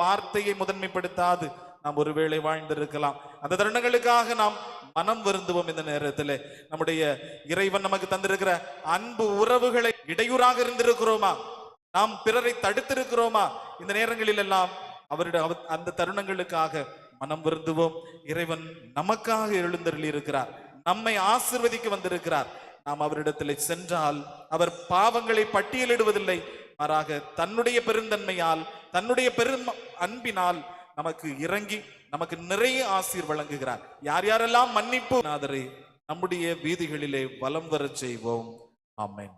வார்த்தையை முதன்மைப்படுத்தாது. நாம் ஒருவேளை வாழ்ந்திருக்கலாம். அந்த தருணங்களுக்காக நாம் மனம் வருந்துவோம் இந்த நேரத்தில். நம்முடைய இறைவன் நமக்கு தந்திருக்கிற அன்பு உறவுகளை இடையூறாக இருந்திருக்கிறோமா? நாம் பிறரை தடுத்திருக்கிறோமா? இந்த நேரங்களில் எல்லாம் அவருடைய அவ- அந்த தருணங்களுக்காக மனம் வருந்துவோம். இறைவன் நமக்காக எழுந்தருளி இருக்கிறார் நம்மை ஆசிர்வதிக்க வந்திருக்கிறார். நாம் அவரிடத்தில் சென்றால் அவர் பாவங்களை பட்டியலிடுவதில்லை. மாறாக தன்னுடைய பெருந்தன்மையால் தன்னுடைய பெரும் அன்பினால் நமக்கு இறங்கி நமக்கு நிறைய ஆசீர் வழங்குகிறார். யார் யாரெல்லாம் மன்னிப்பு நாதரை நம்முடைய வீதிகளிலே வலம் வரச் செய்வோம். ஆமேன்.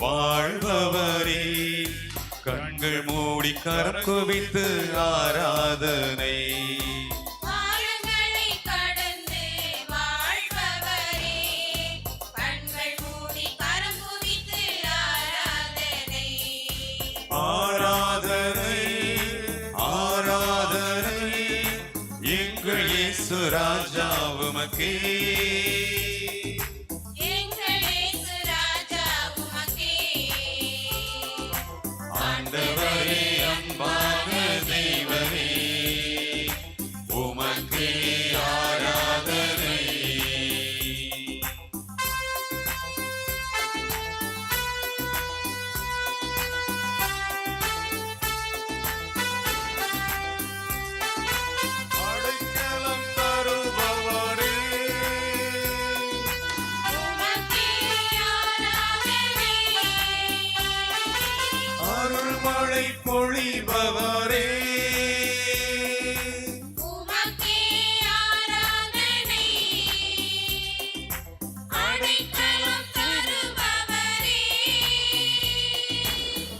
வாழ்பவரே கண்கள் மூடி கரம் குவித்து ஆராதனை. அருள்மழை பொழிபவரே.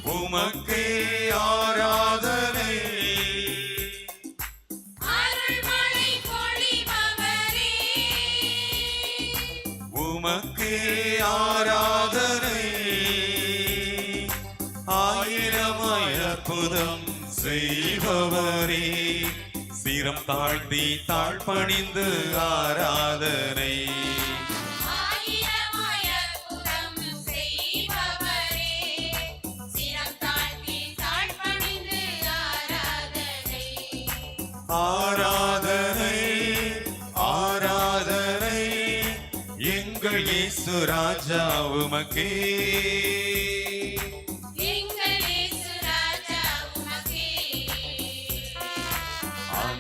உமக்கே ஆராதனை. உமக்கே தாழ்த்தி தாழ்பணிந்து ஆராதனை. ஆராதனை ஆராதனை எங்கள் இயேசு ராஜா உமக்கே.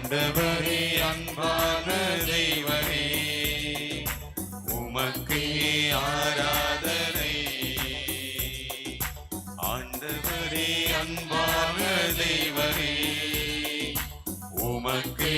ஆண்டவரே அன்பான தெய்வமே உமக்கு ஆராதனை. ஆண்டவரே அன்பான தெய்வமே உமக்கே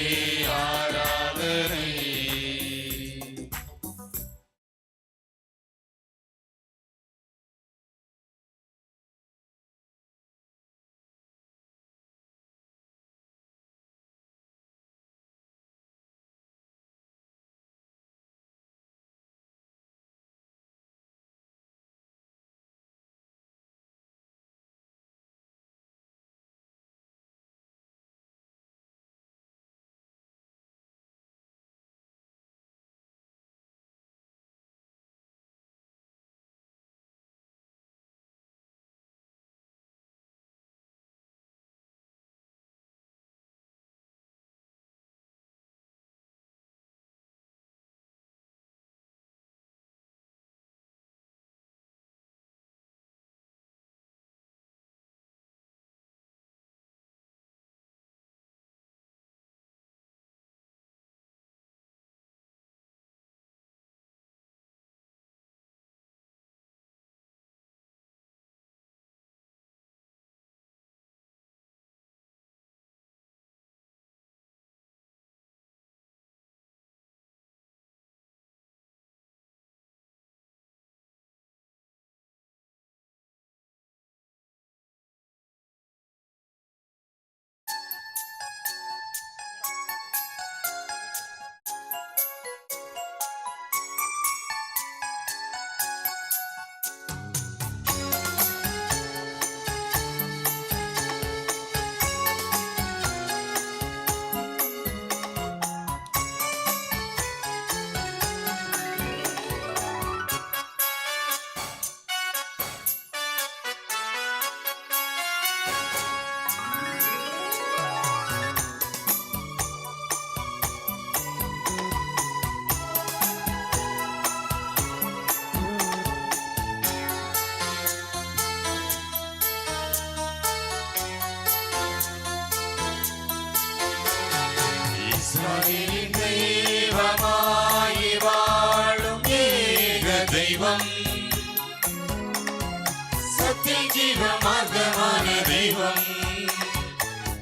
சத்திய ஜீவ மார்க்கமான தெய்வம்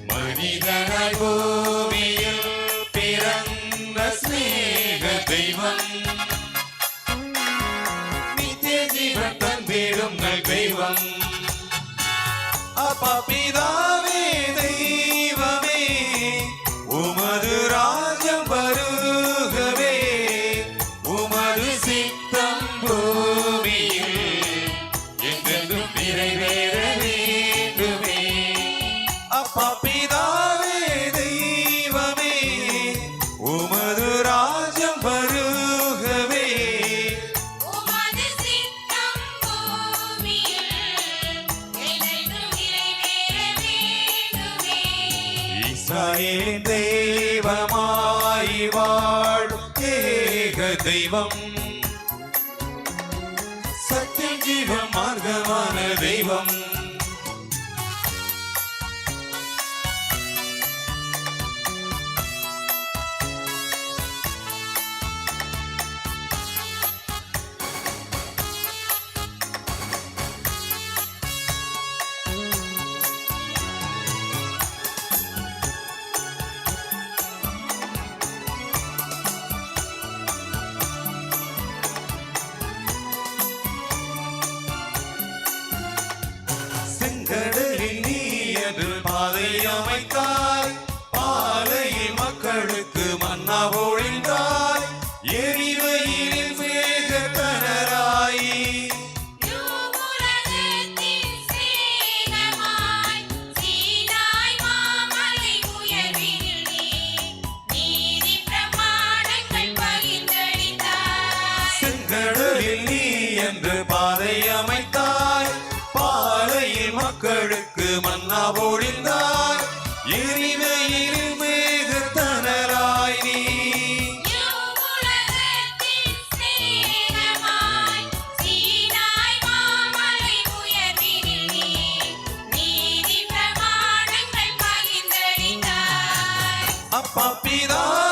மனிதனாய் பூமியில் பிறந்த ஸ்நேக தெய்வம் நித்திய ஜீவன் தந்திடும் நல் தெய்வம். சத்திய ஜீவ மார்க்கமான தெய்வம். அமைத்தாய் பாலையில் மக்களுக்கு மன்னா பொழிந்தாய் எரிவையில் பகிர்ந்தளித்தாய். செங்கடலில் நீ என்று பாதை அமைத்தாய். பாலையில் மக்களுக்கு மன்னா பொழிந்தாய் அப்பா பிதாவே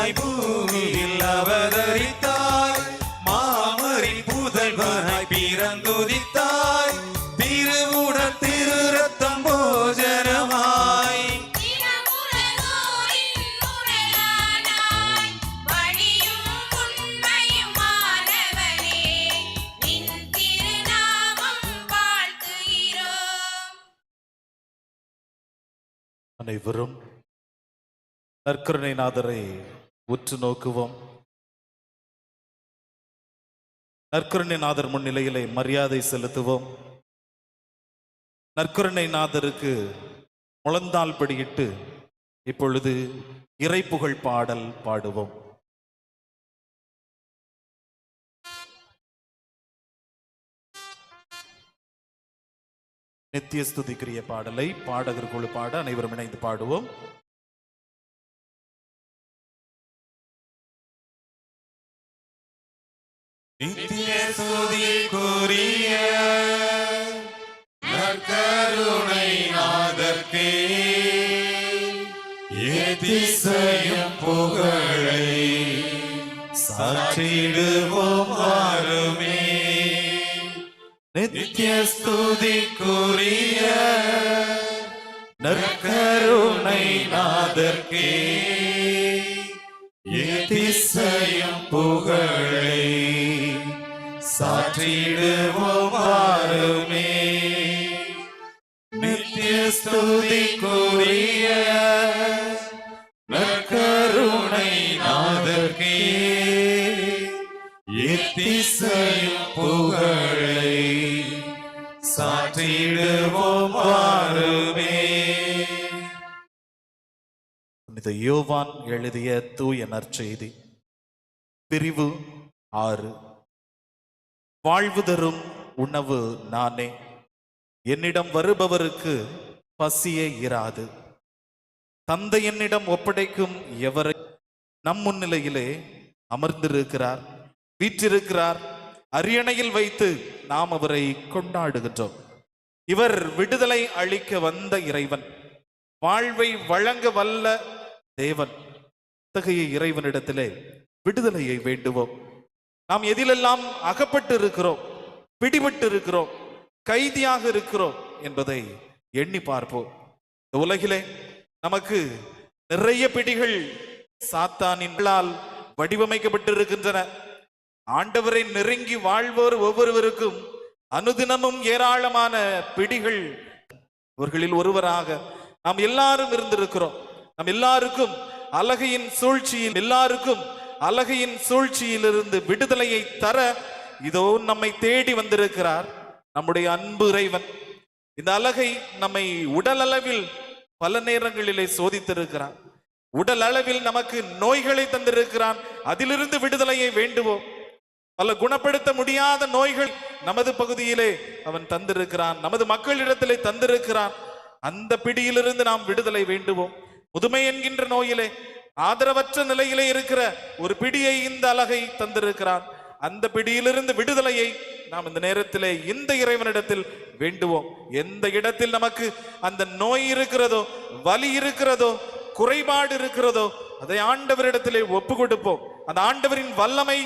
மனிதனாய் பூமியில் அவதரித்தாய். மாமரின் புதல்வனாய் பிறந்துதித்தாய். திருவுடன் திரு ரத்தம் போஜனமாய். தினமுலகோரின் உடலானாய் வழியும் அனைவரும் நற்கருணைநாதரை. உற்று நோக்குவோம். நற்கருணைநாதர் முன்னிலையிலே மரியாதை செலுத்துவோம். நற்கருணைநாதருக்கு முழந்தால் படியிட்டு இப்பொழுது இறைப்புகழ் பாடல் பாடுவோம். நித்திய ஸ்துதிக்குரிய பாடலை பாடகர் குழு பாட அனைவரும் இணைந்து பாடுவோம். நித்திய ஸ்துதிக்குரிய நற்கருணை நாதர்க்கே ஏதிசையும் புகழை சாற்றிடுவோம் வாருமே நித்திய ஸ்துதிக்குரிய நற்கருணை நாதர்க்கே ஏதிசையும் புகழை சாற்றிடுவோம் வாருமே நித்திய ஸ்துதிக்குரிய நற்கருணை நாதர்க்கே. எத்திசையும் புகழை சாற்றிடுவோம் வாருமே புனித யோவான் எழுதிய தூய நற்செய்தி. பிரிவு ஆறு. வாழ்வு தரும் உணவு நானே. என்னிடம் வருபவருக்கு பசியே இராது. தந்தை என்னிடம் ஒப்படைக்கும் எவரை நம் முன்னிலையிலே அமர்ந்திருக்கிறார் வீற்றிருக்கிறார் அரியணையில் வைத்து நாம் அவரை கொண்டாடுகின்றோம். இவர் விடுதலை அளிக்க வந்த இறைவன் வாழ்வை வழங்க வல்ல தேவன். அத்தகைய இறைவனிடத்திலே விடுதலையை வேண்டுவோம். நாம் எதிலெல்லாம் அகப்பட்டு இருக்கிறோம் பிடிபட்டு இருக்கிறோம் கைதியாக இருக்கிறோம் என்பதை எண்ணி பார்ப்போம். இந்த உலகிலே நமக்கு நிறைய பிடிகள் சாத்தானின்களால் வடிவமைக்கப்பட்டிருக்கின்றன. ஆண்டவரை நெருங்கி வாழ்வோர் ஒவ்வொருவருக்கும் அனுதினமும் ஏராளமான பிடிகள். இவர்களில் ஒருவராக நாம் எல்லாரும் இருந்திருக்கிறோம். நம் எல்லாருக்கும் அழகையின் சூழ்ச்சியில் எல்லாருக்கும் அழகையின் சூழ்ச்சியிலிருந்து விடுதலையை தர இதோ நம்மை தேடி வந்திருக்கிறார் நம்முடைய அன்பு இறைவன். இந்த அழகை நம்மை உடல் அளவில் பல நேரங்களிலே சோதித்திருக்கிறான். உடல் அளவில் நமக்கு நோய்களை தந்திருக்கிறான். அதிலிருந்து விடுதலையை வேண்டுவோம். பல குணப்படுத்த முடியாத நோய்கள் நமது பகுதியிலே அவன் தந்திருக்கிறான். நமது மக்களிடத்திலே தந்திருக்கிறான். அந்த பிடியிலிருந்து நாம் விடுதலை வேண்டுவோம். முதுமை என்கின்ற நோயிலே ஆதரவற்ற நிலையிலே இருக்கிற ஒரு பிடியை இந்த அழகை தந்திருக்கிறான். அந்த பிடியிலிருந்து விடுதலையை நாம் இந்த நேரத்திலே இந்த இறைவனிடத்தில் வேண்டுவோம். எந்த இடத்தில் நமக்கு அந்த நோய் இருக்கிறதோ வலி இருக்கிறதோ குறைபாடு இருக்கிறதோ அதை ஆண்டவரிடத்திலே ஒப்பு கொடுப்போம் அந்த ஆண்டவரின் வல்லமை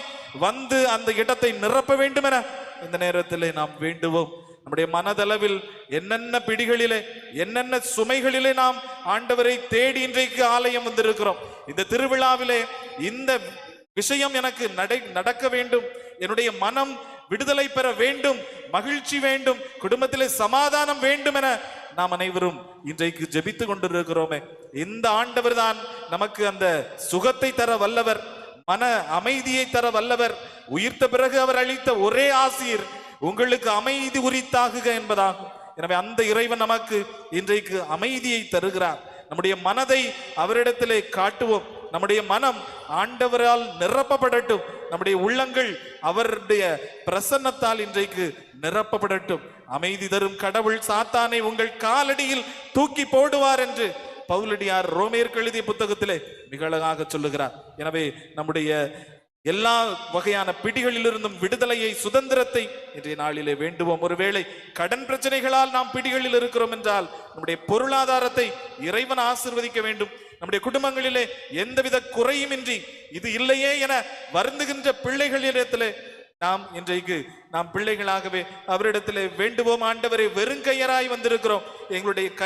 வந்து அந்த இடத்தை நிரப்ப வேண்டும் என இந்த நேரத்திலே நாம் வேண்டுவோம். நம்முடைய மனதளவில் என்னென்ன பிடிகளிலே என்னென்ன சுமைகளிலே நாம் ஆண்டவரை தேடி இன்றைக்கு ஆலயம் வந்திருக்கிறோம். இந்த திருவிழாவிலே இந்த விஷயம் எனக்கு நடை நடக்க வேண்டும். என்னுடைய மனம் விடுதலை பெற வேண்டும். மகிழ்ச்சி வேண்டும். குடும்பத்திலே சமாதானம் வேண்டும் என நாம் அனைவரும் இன்றைக்கு ஜெபித்து கொண்டிருக்கிறோமே. இந்த ஆண்டவர் தான் நமக்கு அந்த சுகத்தை தர வல்லவர். மன அமைதியை தர வல்லவர். உயிர்த்த பிறகு அவர் அளித்த ஒரே ஆசிரியர் உங்களுக்கு அமைதி உரித்தாகுக என்பதாகும். எனவே அந்த இறைவன் நமக்கு இன்றைக்கு அமைதியை தருகிறார். நம்முடைய மனதை அவரிடத்திலே காட்டுவோம். நம்முடைய மனம் ஆண்டவரால் நிரப்பப்படட்டும். நம்முடைய உள்ளங்கள் அவருடைய பிரசன்னத்தால் இன்றைக்கு நிரப்பப்படட்டும். அமைதி தரும் கடவுள் சாத்தானை உங்கள் காலடியில் தூக்கி போடுவார் என்று பவுலடியார் ரோமேற்கு எழுதிய புத்தகத்திலே மிக அழகாக சொல்லுகிறார். எனவே நம்முடைய எல்லா வகையான பிடிகளிலிருந்தும் விடுதலையை சுதந்திரத்தை இன்றைய நாளிலே வேண்டுவோம். ஒருவேளை கடன் பிரச்சனைகளால் நாம் பிடிகளில் இருக்கிறோம் என்றால் நம்முடைய பொருளாதாரத்தை இறைவன் ஆசிர்வதிக்க வேண்டும். நம்முடைய குடும்பங்களிலே எந்தவித குறையுமின்றி இது இல்லையே என வருந்துகின்ற பிள்ளைகளிடத்திலே நாம் இன்றைக்கு நாம் பிள்ளைகளாகவே அவரிடத்திலே வேண்டுவோம். ஆண்டவரை வெறுங்கையராய் வந்திருக்கிறோம். எங்களுடைய கை